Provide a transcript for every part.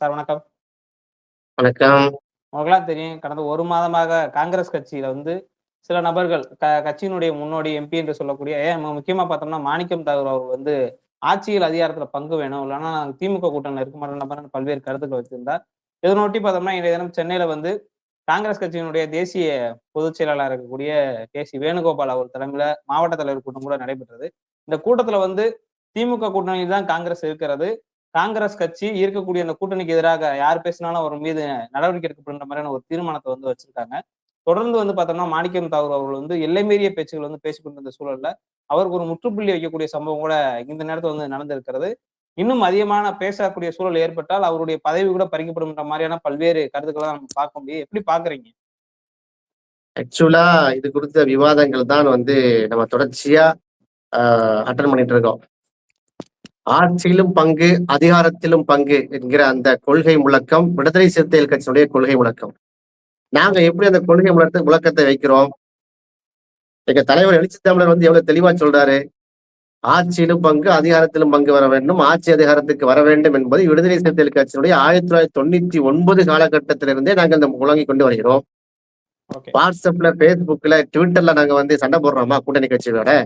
Sir வணக்கம். வணக்கம். உங்களுக்கெல்லாம் தெரியும். கடந்த 1 மாதமாக காங்கிரஸ் கட்சியில வந்து சில நபர்கள் க கட்சியினுடைய முன்னோடி எம்பி என்று சொல்லக்கூடிய ஏன் முக்கியமா பார்த்தோம்னா, மாணிக்கம் தாகூர் அவர்கள் வந்து ஆட்சியில் அதிகாரத்தில பங்கு வேணும். இல்லன்னா திமுக கூட்டணியில இருக்க மாட்டோம்ன்ற மாரியான பல்வேறு கருத்துக்கள் வச்சிருந்தார். இதனொட்டி பார்த்தோம்னா, இன்றைய தினம் சென்னையில வந்து காங்கிரஸ் கட்சியினுடைய தேசிய பொதுச் செயலாளரா இருக்கக்கூடிய கே.சி. வேணுகோபால் அவர் தலைமையில மாவட்ட தலைவர் கூட்டம் கூட நடைபெற்றது. இந்த கூட்டத்தில வந்து திமுக கூட்டணியில் தான் காங்கிரஸ் இருக்கிறது. காங்கிரஸ் கட்சி இருக்கக்கூடிய அந்த கூட்டணிக்கு எதிராக யார் பேசினாலும் அவர் மீது நடவடிக்கை எடுக்கப்படுற மாதிரியான ஒரு தீர்மானத்தை வந்து வச்சிருக்காங்க. தொடர்ந்து வந்து பார்த்தோம்னா, மாணிக்கம் தாகூர் அவர்கள் வந்து எல்லை மீறிய பேச்சுகள் வந்து பேசிக்கொண்டிருந்த சூழல்ல, அவருக்கு ஒரு முற்றுப்புள்ளி வைக்கக்கூடிய சம்பவம் கூட இந்த நேரத்தில் வந்து நடந்திருக்கிறது. இன்னும் அதிகமான பேசக்கூடிய சூழல் ஏற்பட்டால், அவருடைய பதவி கூட பறிக்கப்படும்ன்ற மாதிரியான பல்வேறு கருத்துக்களை நம்ம பார்க்க முடியும். எப்படி பாக்குறீங்க ஆக்சுவலா இது குறித்த விவாதங்கள் தான் வந்து நம்ம தொடர்ச்சியா அட்டன் பண்ணிட்டு இருக்கோம். ஆட்சியிலும் பங்கு, அதிகாரத்திலும் பங்கு என்கிற அந்த கொள்கை முழக்கம் விடுதலை சிறுத்தைகள் கட்சியினுடைய கொள்கை முழக்கம். நாங்க எப்படி அந்த கொள்கை முழக்க முழக்கத்தை வைக்கிறோம்? எங்க தலைவர் எழுச்சி தமிழர் வந்து எவ்வளவு தெளிவா சொல்றாரு. ஆட்சியிலும் பங்கு, அதிகாரத்திலும் பங்கு வர வேண்டும். ஆட்சி அதிகாரத்துக்கு வர வேண்டும் என்பது விடுதலை சிறுத்தைகள் கட்சியினுடைய 1999 காலகட்டத்திலிருந்தே நாங்க இந்த முழங்கிக் கொண்டு வருகிறோம். WhatsAppல, Facebookல, Twitterல நாங்க வந்து சண்டை போடுறோமா கூட்டணி கட்சிகளோட?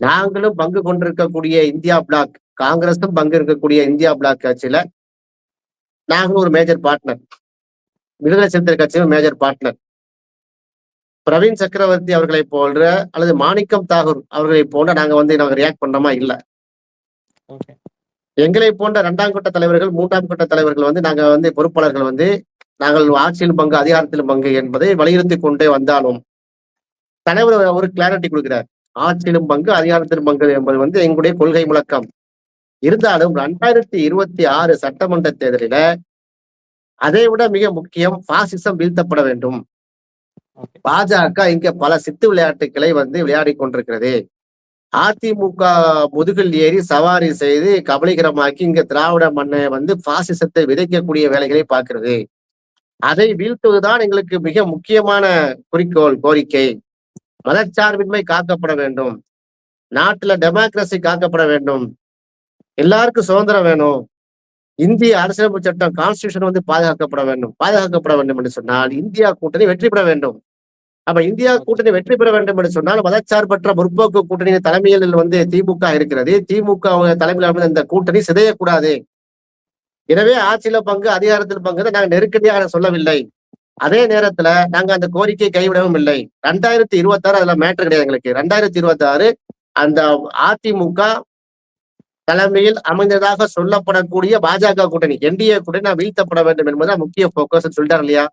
நாங்களும் பங்கு கொண்டிருக்கக்கூடிய இந்தியா பிளாக், காங்கிரஸும் பங்கு இருக்கக்கூடிய இந்தியா பிளாக் கட்சியில நாங்களும் ஒரு மேஜர் பார்ட்னர். விடுதலை சிறுத்தைகள் கட்சியும் மேஜர் பார்ட்னர். பிரவீன் சக்கரவர்த்தி அவர்களைப் போன்ற அல்லது மாணிக்கம் தாகூர் அவர்களைப் போன்ற நாங்க வந்து நாங்க ரியாக்ட் பண்றோமா? இல்ல. ஓகே. எங்களைப் போன்ற 2ஆம் கட்ட தலைவர்கள், 3ஆம் கட்ட தலைவர்கள் வந்து நாங்க வந்து பொறுப்பாளர்கள் வந்து நாங்கள் ஆட்சியிலும் பங்கு, அதிகாரத்திலும் பங்கு என்பதை வலியுறுத்திக் கொண்டே வந்தாலும், தலைவர் ஒரு கிளாரிட்டி குடுக்கிறார். ஆட்சியிலும் பங்கு, அதிகாரத்திலும் பங்கு என்பது வந்து எங்களுடைய கொள்கை முழக்கம். இருந்தாலும் 2026 சட்டமன்ற தேர்தலில அதை விட மிக முக்கியம் பாசிசம் வீழ்த்தப்பட வேண்டும். பாஜக இங்க பல சித்து விளையாட்டுகளை வந்து விளையாடிக் கொண்டிருக்கிறது. அதிமுக முதுகில் ஏறி சவாரி செய்து கபலீகரமாக்கி இங்க திராவிட மண்ணை வந்து பாசிசத்தை விதைக்கக்கூடிய வேலைகளை பார்க்கிறது. அதை வீழ்த்துவதுதான் எங்களுக்கு மிக முக்கியமான குறிக்கோள், கோரிக்கை. மதச்சார்பின்மை காக்கப்பட வேண்டும். நாட்டுல டெமோக்ரஸி காக்கப்பட வேண்டும். எல்லாருக்கும் சுதந்திரம் வேணும். இந்திய அரசியலமைப்பு சட்டம் கான்ஸ்டிடியூஷன் வந்து பாதுகாக்கப்பட வேண்டும். பாதுகாக்கப்பட வேண்டும் என்று சொன்னால், இந்தியா கூட்டணி வெற்றி பெற வேண்டும். அப்ப இந்தியா கூட்டணி வெற்றி பெற வேண்டும் என்று சொன்னால், மதச்சார்பற்ற முற்போக்கு கூட்டணியின் தலைமையில் வந்து திமுக இருக்கிறது. திமுக தலைமையில் அமைந்த இந்த கூட்டணி சிதையக்கூடாது. எனவே ஆட்சியில பங்கு, அதிகாரத்தில் பங்கு நாங்க நெருக்கடியாக சொல்லவில்லை. அதே நேரத்துல நாங்க அந்த கோரிக்கையை கைவிடவும் இல்லை. 2026 அதுல மேட்டர் கிடையாது எங்களுக்கு. 2026 அந்த அதிமுக தலைமையில் அமைந்ததாக சொல்லப்படக்கூடிய பாஜக கூட்டணி, என்டிஏ கூட்டணி நான் வீழ்த்தப்பட வேண்டும் என்பதுதான் முக்கிய போக்கஸ் சொல்லிட்டாரு இல்லையா?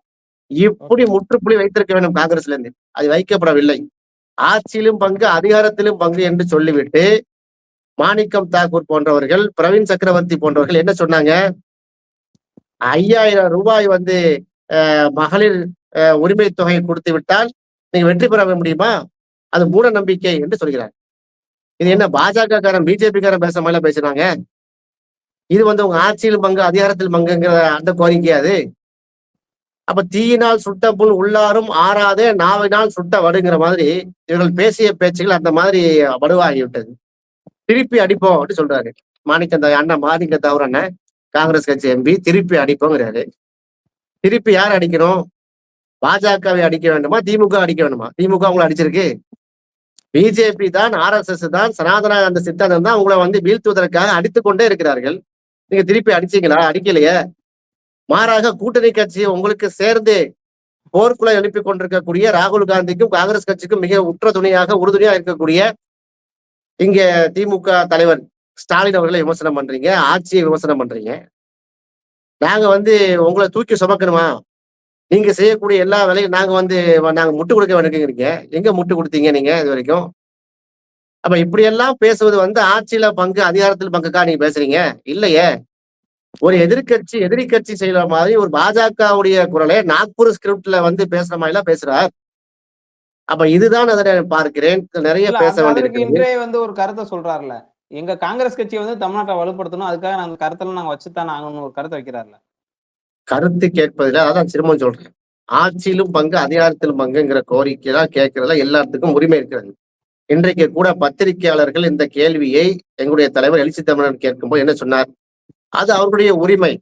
இப்படி. முற்றுப்புள்ளி வைத்திருக்க வேண்டும் காங்கிரஸ்ல இருந்து. அது வைக்கப்படவில்லை. ஆட்சியிலும் பங்கு, அதிகாரத்திலும் பங்கு என்று சொல்லிவிட்டு, மாணிக்கம் தாக்கூர் போன்றவர்கள், பிரவீன் சக்கரவர்த்தி போன்றவர்கள் என்ன சொன்னாங்க? ரூ. 5000 வந்து மகளிர் உரிமை தொகை கொடுத்து விட்டால், நீங்க வெற்றி பெற முடியுமா? அது மூட நம்பிக்கை என்று சொல்கிறார். இது என்ன பாஜகக்காரன், பிஜேபிக்காரன் பேச மாதிரிலாம் பேசுறாங்க? இது வந்து உங்க ஆட்சியில் பங்கு, அதிகாரத்தில் பங்குங்கிற அந்த கோரிக்கையாது அப்ப தீயினால் சுட்ட புல் உள்ளாரும் ஆறாதே நாவினால் சுட்ட வடுங்கிற மாதிரி இவர்கள் பேசிய பேச்சுகள் அந்த மாதிரி வடுவாகிவிட்டது. திருப்பி அடிப்போம் அப்படின்னு சொல்றாரு. மாணிக்க அண்ணன் மாணிக்க தாகூர் காங்கிரஸ் கட்சி எம்பி திருப்பி அடிப்போங்கிறாரு. திருப்பி யார் அடிக்கணும்? பாஜகவை அடிக்க வேண்டுமா? திமுக அடிக்க வேண்டுமா? திமுக அவங்களை அடிச்சிருக்கு. பிஜேபி தான், ஆர்எஸ்எஸ் தான், சனாதன அந்த சித்தாந்தம் தான் உங்களை வந்து வீழ்த்துவதற்காக அடித்து கொண்டே இருக்கிறார்கள். நீங்க திருப்பி அடிச்சீங்களா? அடிக்கலையே. மாறாக கூட்டணி கட்சி உங்களுக்கு சேர்ந்து போர்க்குழல் எழுப்பி கொண்டிருக்கக்கூடிய ராகுல் காந்திக்கும், காங்கிரஸ் கட்சிக்கும் மிக உற்ற துணையாக, உறுதுணையாக இருக்கக்கூடிய இங்க திமுக தலைவர் ஸ்டாலின் அவர்களை விமர்சனம் பண்றீங்க. ஆட்சியை விமர்சனம் பண்றீங்க. நாங்க வந்து உங்கள தூக்கி சுமக்கணுமா? நீங்க செய்யக்கூடிய எல்லா வேலையும் நாங்க வந்து நாங்க முட்டு கொடுக்க வேண்டியிருக்குங்கிறீங்க. எங்க முட்டு குடுத்தீங்க நீங்க இதுவரைக்கும்? அப்ப இப்படியெல்லாம் பேசுவது வந்து ஆட்சியில பங்கு, அதிகாரத்தில் பங்குக்கா நீங்க பேசுறீங்க? இல்லையே. ஒரு எதிர்க்கட்சி, எதிரி கட்சி செய்யற மாதிரி ஒரு பாஜகவுடைய குரலை நாக்பூர் ஸ்கிரிப்ட்ல வந்து பேசுற மாரிலாம் பேசுறார். அப்ப இதுதான் அதனை பார்க்கிறேன். நிறைய பேச அது. இன்றே வந்து ஒரு கருத்த சொல்றார்ல. எங்க காங்கிரஸ் கட்சியை வந்து தமிழ்நாட்டை வலுப்படுத்தணும். அதுக்காக நாங்க கருத்துல நாங்க வச்சுதான் ஆகணும்னு ஒரு கருத்த வைக்கிறாருல கருத்து கேட்பதில அதான் திரும்பவும் சொல்றேன். ஆட்சியிலும் பங்கு, அதிகாரத்திலும் பங்குங்கிற கோரிக்கை தான் எல்லாத்துக்கும் உரிமை இருக்கிறது. இன்றைக்கு கூட பத்திரிகையாளர்கள் இந்த கேள்வியை எங்களுடைய தலைவர் எழுச்சி தமிழன் கேட்கும்போது என்ன சொன்னார்? அது அவர்களுடைய உரிமை.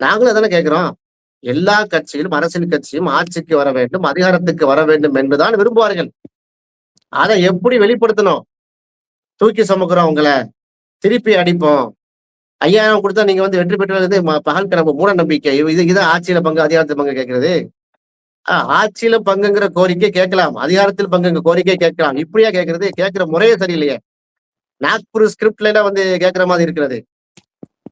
நாங்களும் அதானே கேட்கிறோம் எல்லா கட்சிகளும் அரசியல் கட்சியும் ஆட்சிக்கு வர வேண்டும் அதிகாரத்துக்கு வர வேண்டும் என்றுதான் விரும்புவார்கள் அதை எப்படி வெளிப்படுத்தணும் தூக்கி சுமக்குறோம் உங்களை. திருப்பி அடிப்போம். ஐயாயிரம் கொடுத்தா நீங்க வந்து வெற்றி பெற்றது பகல் கனவு மூட நம்பிக்கை. இது இதுதான் ஆட்சியில பங்கு அதிகாரத்தில் பங்கு கேட்கறது. ஆஹ் ஆட்சியில பங்குங்கிற கோரிக்கை கேட்கலாம். அதிகாரத்தில் பங்குங்கிற கோரிக்கை கேட்கலாம். இப்படியா கேட்கறது? கேட்கிற முறையே சரியில்லையே. நாக்பூர் ஸ்கிரிப்ட்ல எல்லாம் வந்து கேட்கிற மாதிரி இருக்கிறது.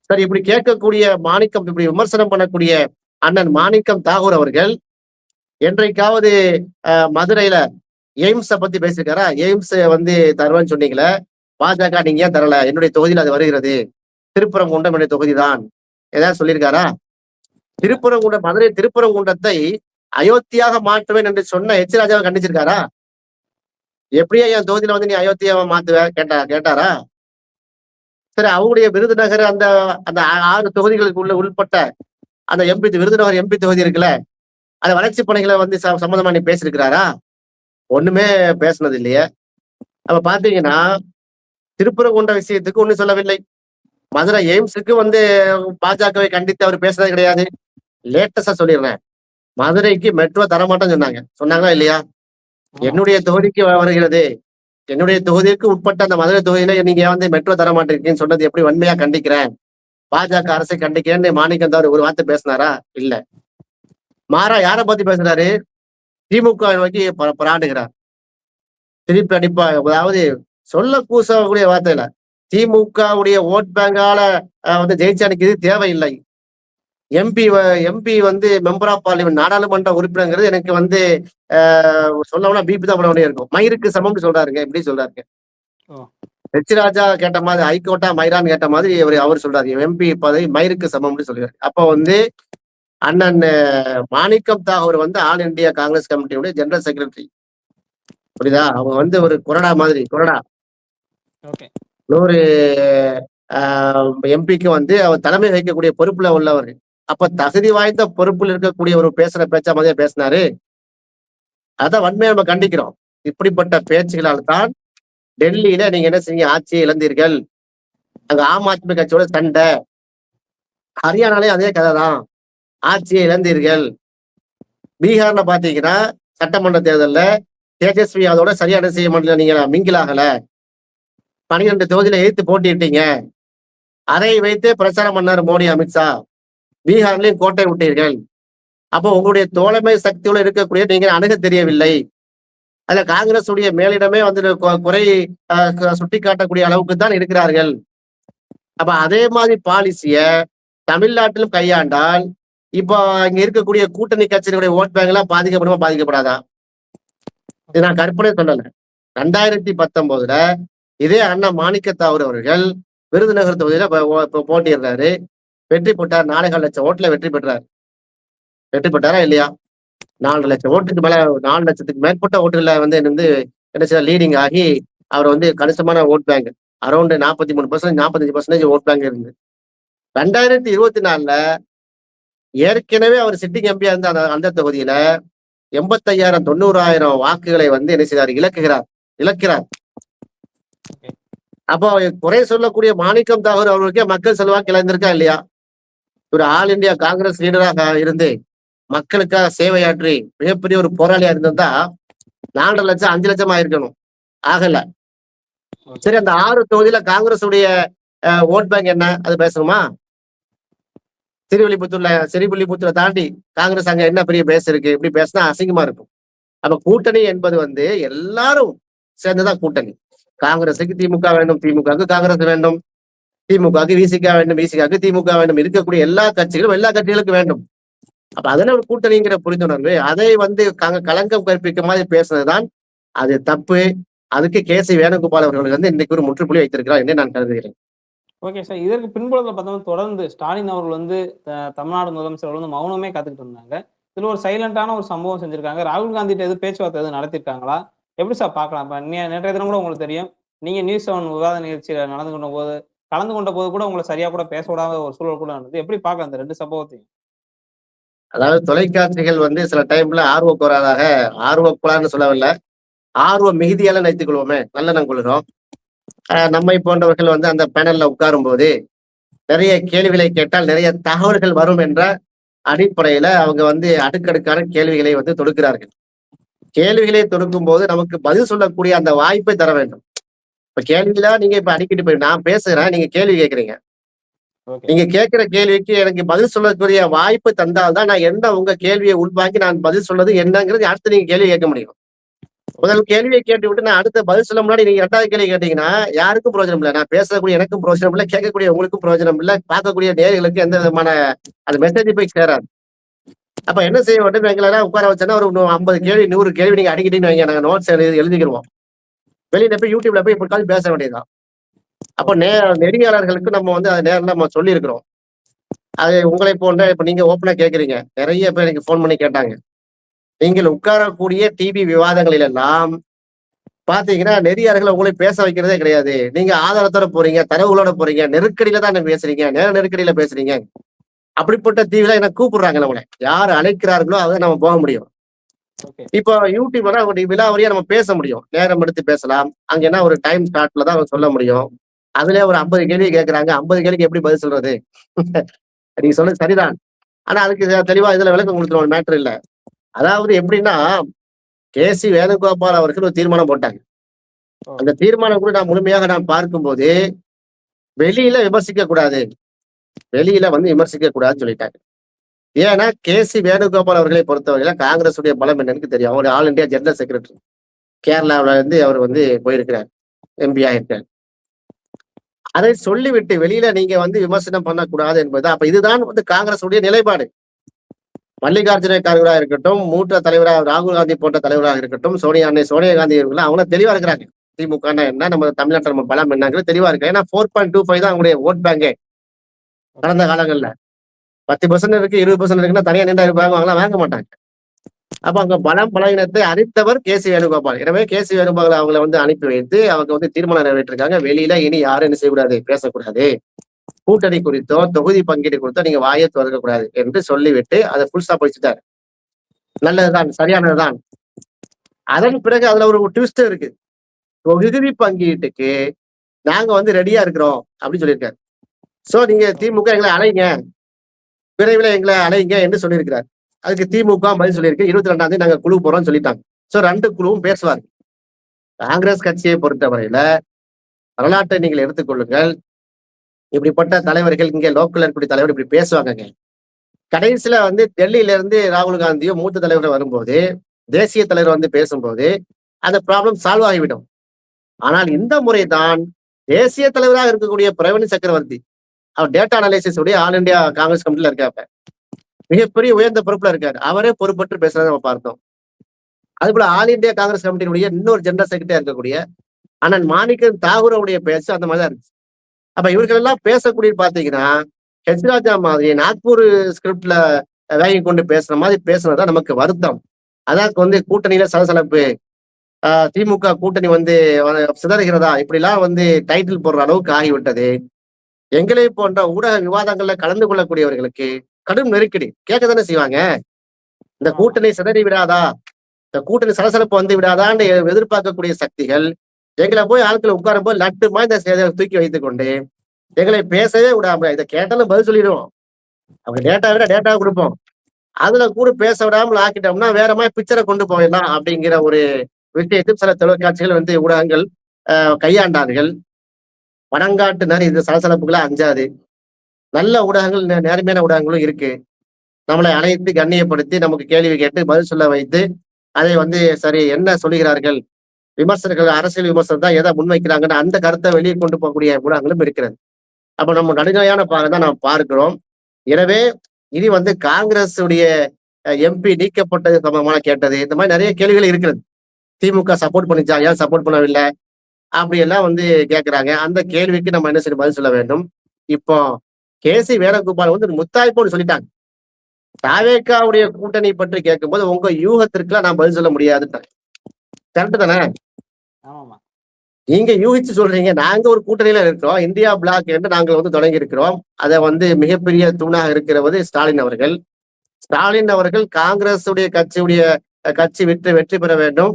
சரி இப்படி கேட்கக்கூடிய மாணிக்கம் இப்படி விமர்சனம் பண்ணக்கூடிய அண்ணன் மாணிக்கம் தாகூர் அவர்கள் என்றைக்காவது மதுரையில எய்ம்ஸ பத்தி பேசியிருக்காரா? எய்ம்ஸ் வந்து தருவேன்னு சொன்னீங்களே. பாஜக நீங்க ஏன் தரல? என்னுடைய தொகுதியில் அது வருகிறது. திருப்பரங்குன்றம் என்னுடைய தொகுதி தான் ஏதாவது சொல்லியிருக்காரா? திருப்பரங்குன்றம் மதுரை திருப்பரங்குன்றத்தை அயோத்தியாக மாற்றுவேன் என்று சொன்ன எச் ராஜாவை கண்டிச்சிருக்காரா? எப்படியா என் தொகுதியில வந்து நீ அயோத்தியாவை மாத்துவ? கேட்டா கேட்டாரா? சரி அவங்களுடைய விருதுநகர் அந்த அந்த ஆ- ஆறு தொகுதிகளுக்கு உள்ள உள்பட்ட அந்த எம்பி விருதுநகர் எம்பி தொகுதி இருக்குல்ல அந்த வளர்ச்சி பணிகளை வந்து ச- சம்பந்தமா நீ பேசியிருக்கிறாரா? ஒண்ணுமே பேசுனது இல்லையே. அப்ப பாத்தீங்கன்னா திருப்பரங்குன்ற விஷயத்துக்கு ஒண்ணும் சொல்லவில்லை. மதுரை எய்ம்ஸுக்கு வந்து பாஜகவை கண்டித்து அவர் பேசுறது கிடையாது. லேட்டஸ்டா சொல்லிடுறேன். மதுரைக்கு மெட்ரோ தரமாட்டேன்னு சொன்னாங்க. சொன்னாங்களா இல்லையா? என்னுடைய தொகுதிக்கு வருகிறது. என்னுடைய தொகுதிக்கு உட்பட்ட அந்த மதுரை தொகுதியில நீங்க வந்து மெட்ரோ தர மாட்டேங்கன்னு சொன்னது எப்படி வன்மையா கண்டிக்கிறேன்? பாஜக அரசை கண்டிக்கிறேன்னு மாணிக்கம் தவிர ஒரு வார்த்தை பேசினாரா? இல்ல. மாறா யாரை பத்தி பேசுறாரு? திமுக நோக்கி ப- பராண்டுகிறார் திருப்பி அடிப்பா அதாவது சொல்ல கூசக்கூடிய வார்த்தையில திமுகவுடைய ஓட் பேங்கால வந்து ஜெயிச்சா எனக்கு இது தேவையில்லை எம்பி எம்பி வந்து மெம்பர் ஆஃப் பார்லிமெண்ட் நாடாளுமன்ற உறுப்பினர்ங்கிறது எனக்கு வந்து சொல்லணும்னா பிபி தான் பண்ண இருக்கும். மயிருக்கு சமம்னு சொல்றாருங்க எப்படி சொல்றாருங்க. ஓ. ஹெச் ராஜா கேட்ட மாதிரி ஹைகோர்ட்டா மயிரான் கேட்ட மாதிரி அவர் அவர் சொல்றாரு. எம்பி பதவி மயிருக்கு சமம்னு சொல்றாரு அப்ப வந்து அண்ணன் மாணிக்கம் தாகூர் வந்து ஆல் இந்தியா காங்கிரஸ் கமிட்டியுடைய ஜெனரல் செக்ரட்டரி புரியுதா? அவங்க வந்து ஒரு கொறடா மாதிரி கொறடா. இன்னொரு எம்பிக்கு வந்து அவர் தலைமை வைக்கக்கூடிய பொறுப்புல உள்ளவர். அப்ப தகுதி வாய்ந்த பொறுப்பில் இருக்கக்கூடிய ஒரு பேசுற பேச்சா மாதிரியே பேசினாரு. அதான் வன்மையை நம்ம கண்டிக்கிறோம். இப்படிப்பட்ட பேச்சுகளால் தான் டெல்லியில நீங்க என்ன செய்ய ஆட்சியை இழந்தீர்கள். அங்க ஆம் ஆத்மி கட்சியோட சண்டை. ஹரியானாலே அதே கதை தான். ஆட்சியை இழந்தீர்கள். பீகார்ல பாத்தீங்கன்னா சட்டமன்ற தேர்தல்ல தேஜஸ்வி அதோட சரியான செய்ய மாட்டல நீங்க மிங்கிலாகல. பனிரெண்டு தொகுதியில எதிர்த்து போட்டியிட்டீங்க. அதை வைத்தே பிரச்சாரம் பண்ணார் மோடி அமித்ஷா பீகார்லயும் கோட்டை விட்டீர்கள். அப்போ உங்களுடைய தோழமை சக்தியோட இருக்கக்கூடிய நீங்கள் அணுக தெரியவில்லை. அதுல காங்கிரஸ் உடைய மேலிடமே வந்து குறை சுட்டி காட்டக்கூடிய அளவுக்கு தான் இருக்கிறார்கள். அப்ப அதே மாதிரி பாலிசிய தமிழ்நாட்டிலும் கையாண்டால் இப்போ இங்க இருக்கக்கூடிய கூட்டணி கட்சியினுடைய ஓட் பேங்க் எல்லாம் பாதிக்கப்படுமா பாதிக்கப்படாதா? இது நான் கற்பனை சொல்லலை. ரெண்டாயிரத்தி பத்தொன்பதுல இதே அண்ணா மாணிக்கத்தாவூர் அவர்கள் விருதுநகர் தொகுதியில ப- போட்டியிடுறாரு. வெற்றி பெற்றார். நாலு லட்சம் ஓட்டுல வெற்றி பெற்றார். வெற்றி பெற்றாரா இல்லையா? நாலு லட்சம் ஓட்டுக்கு மேல நாலு லட்சத்துக்கு மேற்பட்ட ஓட்டுகள்ல வந்து வந்து என்ன செய்ய லீடிங் ஆகி அவர் வந்து கணிசமான ஓட் பேங்க் அரௌண்ட் நாற்பத்தி மூணு பர்சன்ட் நாற்பத்தஞ்சு பர்சன்டேஜ் ஓட் பேங்க் இருந்து. ரெண்டாயிரத்தி இருபத்தி நாலுல ஏற்கனவே அவர் சிட்டிங் எம்பியா இருந்த அந்த அந்த தொகுதியில எண்பத்தையாயிரம் தொண்ணூறாயிரம் வாக்குகளை வந்து என்ன செய்தார்? இழக்குகிறார். இழக்கிறார். அப்போ குறை சொல்லக்கூடிய மாணிக்கம் தாகூர் அவர்களுக்கே மக்கள் செல்வாக்கு இழந்திருக்கா இல்லையா? ஒரு ஆல் இந்தியா காங்கிரஸ் லீடராக இருந்து மக்களுக்காக சேவையாற்றி மிகப்பெரிய ஒரு போராளியா இருந்திருந்தா நாலரை லட்சம் அஞ்சு லட்சம் ஆயிருக்கணும். ஆகல. சரி அந்த ஆறு தொகுதியில காங்கிரஸ் உடைய ஓட் பேங்க் என்ன? அது பேசணுமா? திருவள்ளிபுத்தூர்ல சிறுவில்லிபுத்தூரை தாண்டி காங்கிரஸ் அங்க என்ன பெரிய பேச இருக்கு? இப்படி பேசினா அசிங்கமா இருக்கும். அப்ப கூட்டணி என்பது வந்து எல்லாரும் சேர்ந்துதான் கூட்டணி. காங்கிரஸுக்கு திமுக வேண்டும் திமுகவுக்கு காங்கிரஸ் வேண்டும் திமுகவுக்கு விசிக வேண்டும் விசிகாக்கு திமுக வேண்டும் இருக்கக்கூடிய எல்லா கட்சிகளும் எல்லா கட்சிகளுக்கும் வேண்டும். அப்ப அதனால ஒரு கூட்டணிங்கிற புரிந்துணர்வு அதை வந்து கங்க களங்கம் கற்பிக்க மாதிரி பேசுனதுதான் அது தப்பு. அதுக்கு கே சி வேணுகோபால் அவர்கள் வந்து இன்னைக்கு ஒரு முற்றுப்புள்ளி வைத்திருக்கிறார் என்று நான் கருதுகிறேன். Okay sir. இதற்கு பின்புலத்தில் பார்த்தோம்னா தொடர்ந்து ஸ்டாலின் அவர்கள் வந்து தமிழ்நாடு முதலமைச்சர் வந்து மௌனமே காத்துக்கிட்டு இருந்தாங்க. இதுல ஒரு சைலண்டான ஒரு சம்பவம் செஞ்சிருக்காங்க. ராகுல் காந்தி எது பேச்சுவார்த்தை எதுவும் நடத்திருக்காங்களா? எப்படி சார் பார்க்கலாம்? இப்போ நே- நேற்றைய தினம் கூட உங்களுக்கு தெரியும். நீங்க நியூஸ் செவன் விவாத நிகழ்ச்சியில நடந்து கொண்ட போது கலந்து கொண்ட போது கூட உங்களை சரியா கூட பேச விடாத ஒரு சூழல் கூட நடந்தது. எப்படி பார்க்கலாம் இந்த ரெண்டு சம்பவத்தையும்? அதாவது தொலைக்காட்சிகள் வந்து சில டைம்ல ஆர்வ கோராதாக ஆர்வ குழான்னு சொல்லவில்லை. ஆர்வ மிகுதியால நினைத்துக் கொள்வோமே. நல்ல கொள்கிறோம். ஆஹ் நம்மை போன்றவர்கள் வந்து அந்த பேனல்ல உட்காரும் போது நிறைய கேள்விகளை கேட்டால் நிறைய தகவல்கள் வரும் என்ற அடிப்படையில அவங்க வந்து அடுக்கடுக்கான கேள்விகளை வந்து தொடுக்கிறார்கள். கேள்விகளை தொடுக்கும் போது நமக்கு பதில் சொல்லக்கூடிய அந்த வாய்ப்பை தர வேண்டும். இப்ப கேள்வியில நீங்க இப்ப அடிக்கிட்டு போய் நான் பேசுறேன் நீங்க கேள்வி கேட்கறீங்க நீங்க கேட்கிற கேள்விக்கு எனக்கு பதில் சொல்லக்கூடிய வாய்ப்பு தந்தால்தான் நான் என்ன உங்க கேள்வியை உள்வாங்கி நான் பதில் சொல்றது என்னங்கிறது அடுத்து நீங்க கேள்வி கேட்க முடியும். முதல் கேள்வியை கேட்டு விட்டு நான் அடுத்த பதில் சொல்ல முன்னாடி நீங்க ரெண்டாவது கேள்வி கேட்டீங்கன்னா யாருக்கும் பிரயோஜனம் இல்லை. நான் பேசக்கூடிய எனக்கும் பிரயோஜனம் இல்லை கேட்கக்கூடிய உங்களுக்கும் பிரயோஜனம் இல்லை பார்க்கக்கூடிய நேர்களுக்கு எந்த விதமான அந்த மெசேஜ் போய் சேராது. அப்ப என்ன செய்ய வேண்டும் எங்களை உட்கார வச்சோன்னா ஒரு ஐம்பது கேள்வி நூறு கேள்வி நீங்க அடிக்கிட்டீங்கன்னு வைங்க. நாங்க நோட்ஸ் எழுதி எழுதிக்கிடுவோம். வெளியில போய் யூடியூப்ல போய் இப்படி உட்காந்து பேச வேண்டியதுதான். அப்போ நே நெறியாளர்களுக்கு நம்ம வந்து அதை நேரில் நம்ம சொல்லியிருக்கிறோம். அது உங்களை போன்ற இப்ப நீங்க ஓப்பனா கேட்குறீங்க நிறைய பேர் எனக்கு ஃபோன் பண்ணி கேட்டாங்க. நீங்கள் உட்காரக்கூடிய டிவி விவாதங்களில் எல்லாம் பாத்தீங்கன்னா நெறியாளர்களை உங்களை பேச வைக்கிறதே கிடையாது. நீங்க ஆதாரத்தோட போறீங்க தரவுகளோட போறீங்க நெருக்கடியில தான் பேசுறீங்க நேர நெருக்கடியில பேசுறீங்க. அப்படிப்பட்ட டிவில என்ன கூப்பிடுறாங்க நம்மளை யார் அழைக்கிறார்களோ அதை நம்ம போக முடியும். இப்போ யூடியூப்ல அவங்க விழாவரியா நம்ம பேச முடியும். நேரம் எடுத்து பேசலாம். அங்க என்ன ஒரு டைம் ஸ்டார்ட்ல தான் சொல்ல முடியும். அதுல ஒரு ஐம்பது கேள்வி கேட்கறாங்க ஐம்பது கேள்விக்கு எப்படி பதில் சொல்றது? நீங்க சொன்னது சரிதான். ஆனா அதுக்கு தெளிவா இதுல விளக்கம் கொடுத்துருவோம். மேட்டர் இல்ல. அதாவது எப்படின்னா கே சி வேணுகோபால் அவர்கள் ஒரு தீர்மானம் போட்டாங்க. அந்த தீர்மானம் கூட நான் முழுமையாக நான் பார்க்கும்போது வெளியில விமர்சிக்க கூடாது. வெளியில வந்து விமர்சிக்க கூடாதுன்னு சொல்லிட்டாங்க. ஏன்னா கே. சி. வேணுகோபால் அவர்களை பொறுத்தவரையில காங்கிரஸ் உடைய பலம் என்னன்னு தெரியும். அவர் ஆல் இந்தியா ஜெனரல் செக்ரட்டரி. கேரளாவில இருந்து அவர் வந்து போயிருக்கிறார். எம்பி ஆயிருக்கார் அதை சொல்லிவிட்டு வெளியில நீங்க வந்து விமர்சனம் பண்ணக்கூடாது என்பது அப்ப இதுதான் வந்து காங்கிரஸ் உடைய நிலைப்பாடு. மல்லிகார்ஜுன கார்கரா இருக்கட்டும் மூத்த தலைவராக ராகுல் காந்தி போன்ற தலைவராக இருக்கட்டும் சோனியா அன்னை சோனியா காந்தி இவர்கள் அவங்க தெளிவா இருக்கிறாங்க. திமுக என்ன நம்ம தமிழ்நாட்டில் நம்ம பலம் என்னங்கிறது தெளிவா இருக்கு? ஏன்னா ஃபோர் பாயிண்ட் டூ ஃபைவ் தான் அவங்களுடைய ஓட் பேங்கே கடந்த காலங்கள்ல. பத்து பர்சன்ட் இருக்கு இருபது பர்சன்ட் இருக்குன்னா தனியா நின்று இருப்பாங்க வாங்க மாட்டாங்க. அப்ப அங்க பலம் பலவீனத்தை அறிந்தவர் கே சி வேணுகோபால். எனவே கே சி வேணுகோபால் அவங்களை வந்து அனுப்பி வைத்து அவங்க வந்து தீர்மானம் நிறைவேற்றிருக்காங்க. வெளியில இனி யாரும் என்ன செய்யக்கூடாது? பேசக்கூடாது. கூட்டணி குறித்தோ தொகுதி பங்கீடு குறித்தோ நீங்க வாயை திறக்கக்கூடாது என்று சொல்லிவிட்டு அதை ஃபுல் படிச்சுட்டாரு வச்சுட்டாரு நல்லதுதான் சரியானதுதான். அதன் பிறகு அதுல ஒரு ட்விஸ்ட் இருக்கு. தொகுதி பங்கீட்டுக்கு நாங்க வந்து ரெடியா இருக்கிறோம் அப்படின்னு சொல்லியிருக்காரு. சோ நீங்க திமுக எங்களை அலைங்க. விரைவில் எங்களை அலைங்க என்று சொல்லியிருக்கிறார். அதுக்கு திமுக பதில் சொல்லியிருக்கு. இருபத்தி ரெண்டாம் தேதி நாங்க குழு போறோம்னு சொல்லிட்டாங்க. சோ ரெண்டு குழுவும் பேசுவார். காங்கிரஸ் கட்சியை பொறுத்தவரையில வரலாற்றை நீங்கள் எடுத்துக்கொள்ளுங்கள். இப்படிப்பட்ட தலைவர்கள் இங்கே லோக்கல் இருக்கக்கூடிய தலைவர் இப்படி பேசுவாங்கங்க. கடைசியில வந்து டெல்லியில இருந்து ராகுல் காந்தியோ மூத்த தலைவர் வரும்போது தேசிய தலைவர் வந்து பேசும்போது அந்த ப்ராப்ளம் சால்வ் ஆகிவிடும். ஆனால் இந்த முறை தான் தேசிய தலைவராக இருக்கக்கூடிய பிரவீன் சக்கரவர்த்தி அவர் டேட்டா அனாலிசிஸ் உடைய ஆல் இந்தியா காங்கிரஸ் கமிட்டில இருக்காப்ப மிகப்பெரிய உயர்ந்த பொறுப்புல இருக்காரு. அவரே பொறுப்பற்று பேசுறத நம்ம பார்த்தோம். அதுபோல ஆல் இந்தியா காங்கிரஸ் கமிட்டியினுடைய இன்னொரு ஜெனரல் செக்ரட்டரியா இருக்கக்கூடிய அண்ணன் மாணிக்கன் தாகூரவுடைய பேச்சு அந்த மாதிரி தான் இருந்துச்சு. அப்ப இவர்கள் எல்லாம் பேசக்கூடிய பாத்தீங்கன்னா ஹெச் ராஜா மாதிரி நாக்பூர் ஸ்கிரிப்ட்ல வேகி கொண்டு பேசுற மாதிரி பேசுனதுதான் நமக்கு வருத்தம். அதான் வந்து கூட்டணியில சலசலப்பு ஆஹ் திமுக கூட்டணி வந்து சிதறுகிறதா சிதறுகிறதா? இப்படிலாம் வந்து டைட்டில் போடுற அளவுக்கு ஆகிவிட்டது. எங்களை போன்ற ஊடக விவாதங்கள்ல கலந்து கொள்ளக்கூடியவர்களுக்கு கடும் நெருக்கடி. கேட்க தானே செய்வாங்க? இந்த கூட்டணி சிதறி விடாதா? இந்த கூட்டணி சலசலப்பு வந்து விடாதான்னு எதிர்பார்க்கக்கூடிய சக்திகள் எங்களை போய் ஆட்களை உட்காரும் போது லட்டுமா இந்த தூக்கி வைத்துக் கொண்டு எங்களை பேசவே விடாம இதை கேட்டாலும் பதில் சொல்லிடுவோம். அவங்க டேட்டா விட டேட்டா கொடுப்போம். அதுல கூட பேச விடாமல் ஆக்கிட்டோம்னா வேற மாதிரி பிக்சரை கொண்டு போயிடலாம் அப்படிங்கிற ஒரு விஷயத்தையும் சில தொலைக்காட்சிகள் வந்து ஊடகங்கள் கையாண்டார்கள். பணங்காட்டுனர் இந்த சலசலப்புகளை அஞ்சாது நல்ல ஊடகங்கள் நே- நேர்மையான ஊடகங்களும் இருக்கு. நம்மளை அழைத்து கண்ணியப்படுத்தி நமக்கு கேள்வி கேட்டு பதில் சொல்ல வைத்து அதை வந்து சரி என்ன சொல்லுகிறார்கள்? விமர்சனர்கள் அரசியல் விமர்சனம் தான் எதை முன்வைக்கிறாங்கன்னு அந்த கருத்தை வெளியே கொண்டு போகக்கூடிய ஊடகங்களும் இருக்கிறது. அப்ப நம்ம நடுநிலையான பார்வை தான் நாம் பார்க்கிறோம். எனவே இது வந்து காங்கிரஸ் உடைய எம்பி நீக்கப்பட்டது சம்பந்தமான கேட்டது. இந்த மாதிரி நிறைய கேள்விகள் இருக்கிறது. திமுக சப்போர்ட் பண்ணிச்சா ஏன் சப்போர்ட் பண்ணவில்லை? அப்படி எல்லாம் வந்து கேட்கிறாங்க அந்த கேள்விக்கு நம்ம என்ன செய்ய பதில் சொல்ல வேண்டும்? இப்போ கே சி வேணுகோபால் வந்து முத்தாய்ப்போன்னு சொல்லிட்டாங்க. தாவேக்காவுடைய கூட்டணி பற்றி கேட்கும்போது உங்க யூகத்திற்குலாம் நான் பதில் சொல்ல முடியாதுட்டாங்க கரெக்ட் தானே? நீங்க யூகிச்சு சொல்றீங்க. நாங்க ஒரு கூட்டணியில இருக்கிறோம். இந்தியா பிளாக் என்று நாங்கள் வந்து தொடங்கி இருக்கிறோம். அதை வந்து மிகப்பெரிய தூணாக இருக்கிறவது ஸ்டாலின் அவர்கள். ஸ்டாலின் அவர்கள் காங்கிரஸ் உடைய கட்சியுடைய கட்சி வெற்றி வெற்றி பெற வேண்டும்.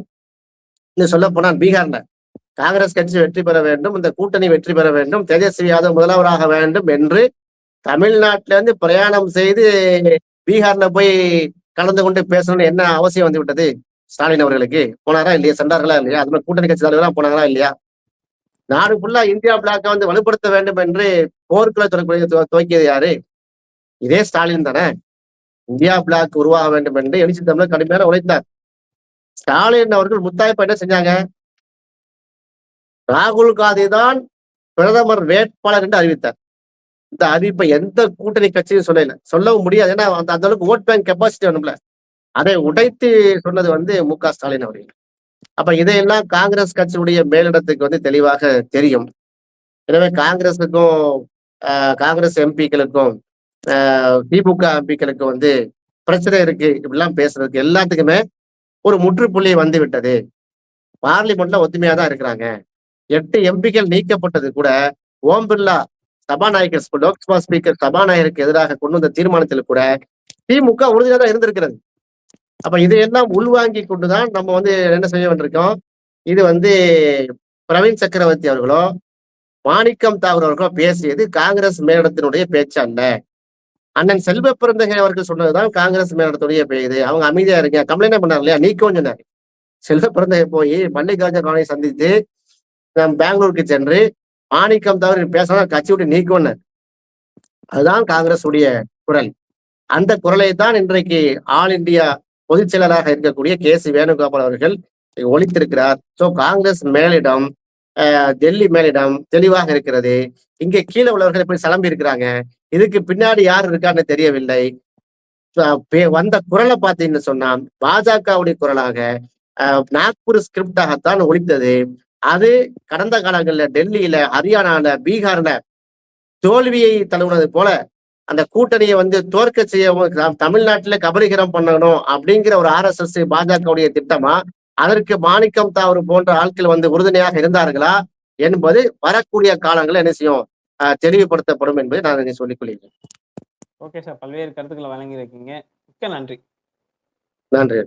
சொல்ல போனால் பீகார்ல. காங்கிரஸ் கட்சி வெற்றி பெற வேண்டும் இந்த கூட்டணி வெற்றி பெற வேண்டும் தேஜஸ்வி யாதவ் முதல்வராக வேண்டும் என்று தமிழ்நாட்டில இருந்து பிரயாணம் செய்து பீகார்ல போய் கலந்து கொண்டு பேசணும்னு என்ன அவசியம் வந்து விட்டது? ஸ்டாலின் அவர்களுக்கு. போனாரா இல்லையா? சென்றார்களா இல்லையா? அது மாதிரி கூட்டணி கட்சி தலைவர்களா போனாங்களா இல்லையா? நாடு ஃபுல்லா இந்தியா பிளாக்கை வந்து வலுப்படுத்த வேண்டும் என்று போர்க்கள துவக்கிய துவக்கியது யாரு? இதே ஸ்டாலின் தானே. இந்தியா பிளாக் உருவாக வேண்டும் என்று எழுச்சி தமிழர் கடுமையான உழைத்தார். ஸ்டாலின் அவர்கள் முத்தாய்ப்பா என்ன செஞ்சாங்க? ராகுல் காந்தி தான் பிரதமர் வேட்பாளர் என்று அறிவித்தார். இந்த அறிவிப்பை எந்த கூட்டணி கட்சியும் சொல்லல. சொல்லவும் முடியாது. ஏன்னா அந்த அந்த அளவுக்கு ஓட் பேங்க் கெப்பாசிட்டி வேணும்ல. அதை உடைத்து சொன்னது வந்து மு க ஸ்டாலின் அவர்கள். அப்ப இதையெல்லாம் காங்கிரஸ் கட்சியுடைய மேலிடத்துக்கு வந்து தெளிவாக தெரியும். எனவே காங்கிரஸுக்கும் காங்கிரஸ் எம்பிக்களுக்கும் திமுக எம்பிக்களுக்கும் வந்து பிரச்சனை இருக்கு. இப்படிலாம் பேசுறதுக்கு எல்லாத்துக்குமே ஒரு முற்றுப்புள்ளி வந்து விட்டது பார்லிமெண்ட்ல ஒத்துமையா தான் இருக்கிறாங்க. எட்டு எம்பிக்கள் நீக்கப்பட்டது கூட ஓம் பிர்லா சபாநாயகர் லோக்சபா ஸ்பீக்கர் சபாநாயகருக்கு எதிராக கொண்டு வந்த தீர்மானத்தில் கூட திமுக உறுதியாக தான் இருந்திருக்கிறது. அப்ப இதையெல்லாம் உள்வாங்கி கொண்டுதான் நம்ம வந்து என்ன செய்ய வேண்டியிருக்கோம் இது வந்து பிரவீன் சக்கரவர்த்தி அவர்களோ மாணிக்கம் தாகூர் அவர்களோ பேசியது காங்கிரஸ் மேலிடத்தினுடைய பேச்சு அல்ல. அண்ணன் செல்வ பிறந்தகை அவர்கள் சொன்னதுதான் காங்கிரஸ் மேலிடத்துடைய பெய்யுது இது அவங்க அமைதியா இருங்க. கம்ப்ளைண்ட் பண்ணார் இல்லையா? நீக்கவும் சொன்னார். செல்வ பிறந்தகை போய் மல்லிகார்ஜுன கார்கே சந்தித்து நான் பெங்களூருக்கு சென்று மாணிக்கம் தவிர பேசணும் கட்சி விட்டு நீக்கும்னு அதுதான் காங்கிரஸ் உடைய குரல். அந்த குரலை தான் இன்றைக்கு ஆல் இந்தியா பொதுச் செயலராக இருக்கக்கூடிய கே சி வேணுகோபால் அவர்கள் ஒழித்திருக்கிறார் சோ காங்கிரஸ் மேலிடம் டெல்லி மேலிடம் தெளிவாக இருக்கிறது. இங்கே கீழே உள்ளவர்கள் எப்படி சிலம்பி இருக்கிறாங்க. இதுக்கு பின்னாடி யார் இருக்கான்னு தெரியவில்லை. வந்த குரலை பார்த்தீங்கன்னு சொன்னா பாஜகவுடைய குரலாக அஹ், நாக்பூர் ஸ்கிரிப்டாகத்தான் ஒழித்தது அது கடந்த காலங்களில் டெல்லியில ஹரியானால பீகார்ல தோல்வியை தழுவுனது போல அந்த கூட்டணியை வந்து தோற்க செய்யவும் தமிழ்நாட்டுல கபலீகரம் பண்ணணும் அப்படிங்கிற ஒரு ஆர்எஸ்எஸ் பாஜகவுடைய திட்டமா அதற்கு மாணிக்கம் தாவூர் போன்ற ஆட்கள் வந்து உறுதுணையாக இருந்தார்களா என்பது வரக்கூடிய காலங்களில் என்ன செய்யும் தெளிவுபடுத்தப்படும் என்பதை நான் இதை சொல்லிக் கொள்கிறேன். Okay sir. பல்வேறு கருத்துக்களை வழங்கியிருக்கீங்க. மிக்க நன்றி. நன்றி.